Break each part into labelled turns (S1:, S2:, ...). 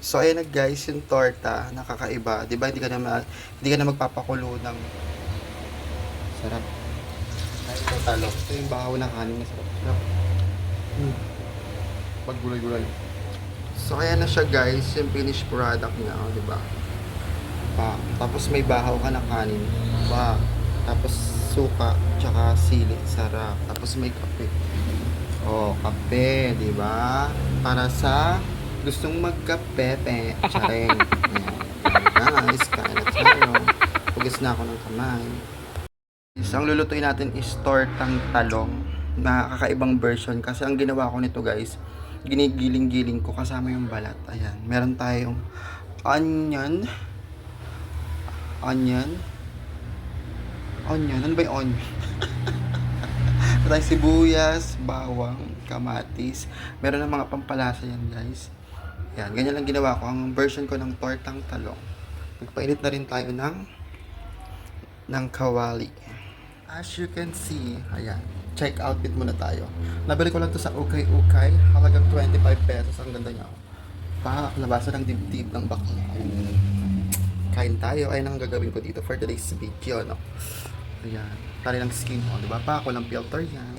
S1: So ayan na guys, yung torta, nakakaiba. 'Di ba? Hindi ka na ma- hindi ka na magpapakulo ng sarap. Ay, ito talo. Ito yung bahaw ng kanin na sarap. sarap. Hmm. Pag gulay-gulay. So ayan na siya guys, yung finished product niya, oh, 'di ba? Pa. Tapos may bahaw ka ng kanin. Pa. Tapos suka, tsaka sili, sarap. Tapos may kape. Oh, kape, 'di ba? Para sa gustong magkape, pe. Charing. Guys, kain na tayo. Pugas na ako ng kamay. Is, ang lulutuin natin is tortang talong na kakaibang version kasi ang ginawa ko nito guys ginigiling-giling ko kasama yung balat ayan meron tayong onion onion onion ano ba yung onion tayong sibuyas bawang kamatis meron ng mga pampalasa yan guys yan ganyan lang ginawa ko ang version ko ng tortang talong nagpainit na rin tayo ng ng kawali As you can see, ayan, check outfit muna tayo. Nabili ko lang to sa Ukay Ukay, halagang 25 pesos. Ang ganda niya. Pa, labasan ng dibdib ng bakla. Kain tayo. Ayun ang gagawin ko dito for today's video, no? Ayan. Tali ng skin mo, di ba? Pa, ako ng filter yan.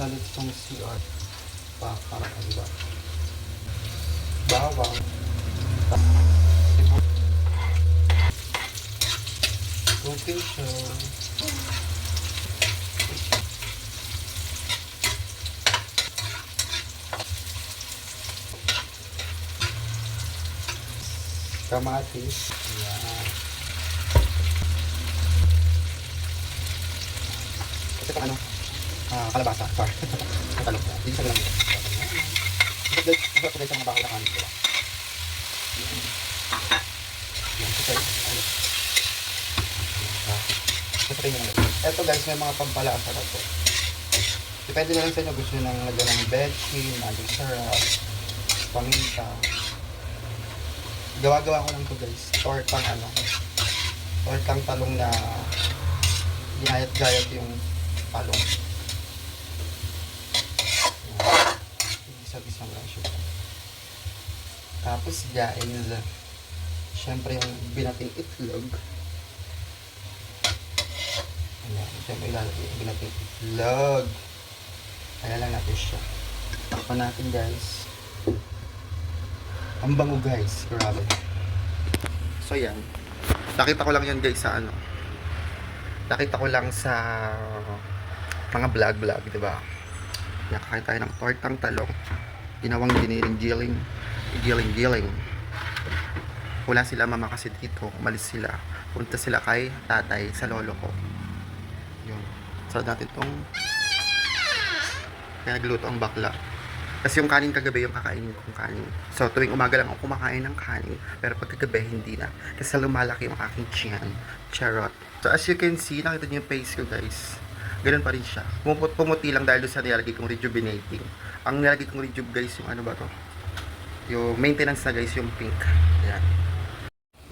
S1: Salit tong CR. Pa, para ka, di ba? Bawang. Location. Kamatis. Pang ano, ah, kalabasa. Sorry. Natalog na. Hindi sa lang ito. Ito guys, ang bako na kanin ko. Yan, kasi, ano. Ito guys, may mga pampalasa na to. Depende na lang sa inyo. Gusto nyo nang lagyan ng bechi, magic syrup, paminta. Gawa-gawa ko lang to guys. Tortang ano. Tortang talong na ginayat-gayat yung talong. Isa-isa lang siya. Tapos guys, syempre yung binating itlog. Ayan, syempre ilalagay yung binating itlog. Ayan lang natin siya. Takpan natin guys. Ang bango guys, grabe. So yan. Nakita ko lang yan guys sa ano. Nakita ko lang sa mga vlog-vlog, di ba? Nakakain tayo ng tortang talong. Ginawang giniling-giling. Giling-giling. Wala sila mama kasi dito. Umalis sila. Punta sila kay tatay sa lolo ko. Yun. So natin tong kaya nagluto ang bakla. Kasi yung kanin kagabi yung kakainin kong kanin. So tuwing umaga lang ako kumakain ng kanin. Pero pag kagabi hindi na. Kasi lumalaki yung aking tiyan. Charot. So as you can see, nakita niyo yung face ko guys. Ganun pa rin siya. Pumut pumuti lang dahil sa nilalagay kong rejuvenating. Ang nilalagay kong rejuve guys yung ano ba to? Yung maintenance na guys yung pink. Ayan.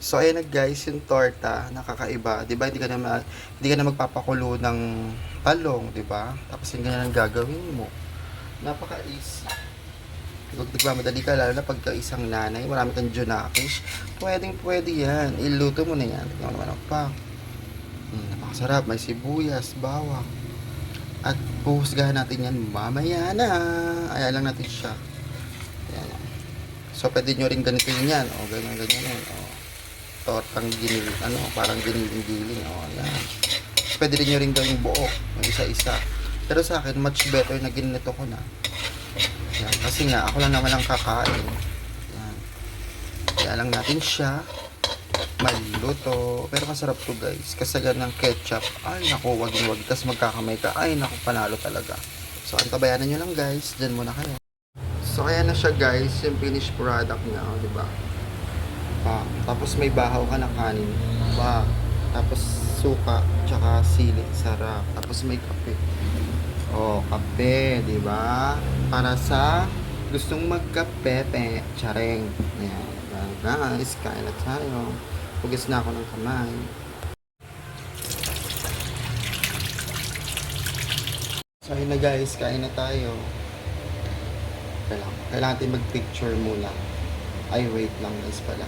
S1: So ayan na guys, yung torta, nakakaiba. 'Di? Hindi ka na hindi ka na magpapakulo ng talong, 'di ba? Tapos yung ganyan ang gagawin mo. Napaka-easy. Huwag nagmamadali ka, lalo na pagka isang nanay, marami kang junakish. Pwedeng pwede yan. Iluto mo na yan. Tignan mo naman ang pa. Mm, napakasarap. May sibuyas, bawang. At puhusgahan natin yan mamaya na. Ayan lang natin siya. Ayan. So, pwede nyo rin ganito yun yan. O, ganyan, ganyan yan. O, tortang ginil, ano, parang giniling-giling. O, ayan. Pwede rin nyo rin gawing buo. Isa-isa. Pero sa akin, much better na ginito ko na. Yan. Kasi nga, ako lang naman ang kakain. Yan. Kaya lang natin siya maluto. Pero masarap to guys. Kasagan ng ketchup. Ay, naku, wag wag. Tapos magkakamay ka. Ay, naku, panalo talaga. So, antabayanan nyo lang guys. Diyan muna kayo. So, ayan na siya guys. Yung finished product niya. Oh, di ba? Pa. Tapos may bahaw ka ng kanin. Pa. Tapos suka. Tsaka sili. Sarap. Tapos may kape. Oh, kape, di ba? Para sa gustong magkape, pe. Charing. Ayan. Guys, kain na tayo. Pugas na ako ng kamay. Ayun na guys, kain na tayo. Kailangan, kailangan natin mag-picture muna. Ay, wait lang guys pala.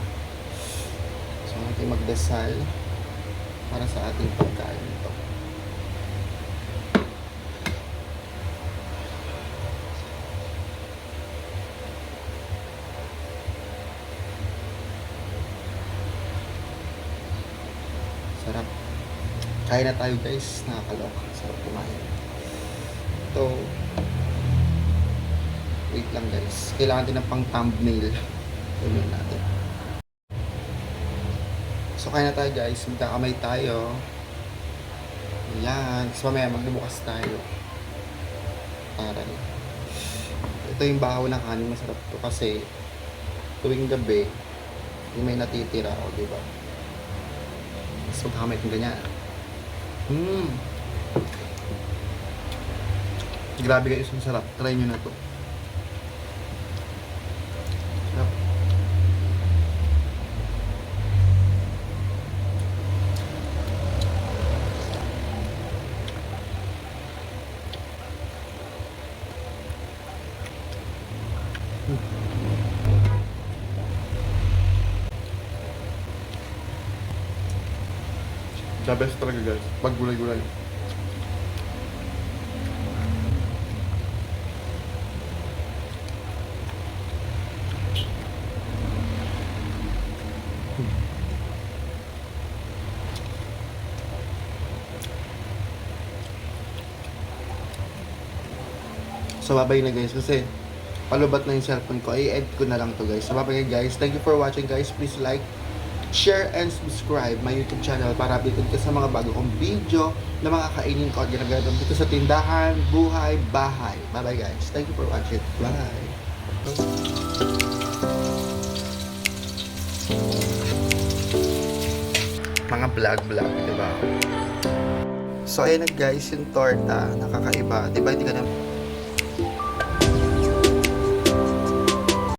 S1: So, natin magdasal para sa ating pagkain ito. Sarap. Kain na tayo guys. Nakakaloka. Sarap kumain. Ito. Wait lang guys. Kailangan din ng pang thumbnail. Tuloy natin. So kaya na tayo guys. Magkakamay tayo. Ayan. So mamaya magbubukas tayo. Aral. Ito yung bahaw ng kanin. Masarap to kasi tuwing gabi yung may natitira o diba? Tapos magkakamay kong ganyan. Mmm. Grabe guys, ang sarap. Try nyo na to. The best talaga guys. Pag gulay-gulay. So, babay na guys kasi palubat na yung cellphone ko. I-edit ko na lang to guys. So, babay guys. Thank you for watching guys. Please like, share, and subscribe my YouTube channel para updated ka sa mga bago kong video na mga kainin ko at ginagawa dito sa tindahan, buhay, bahay. Bye-bye guys. Thank you for watching. Bye. Mga vlog-vlog, di ba? So, ayun na guys, yung torta, nakakaiba. Di ba, hindi ka na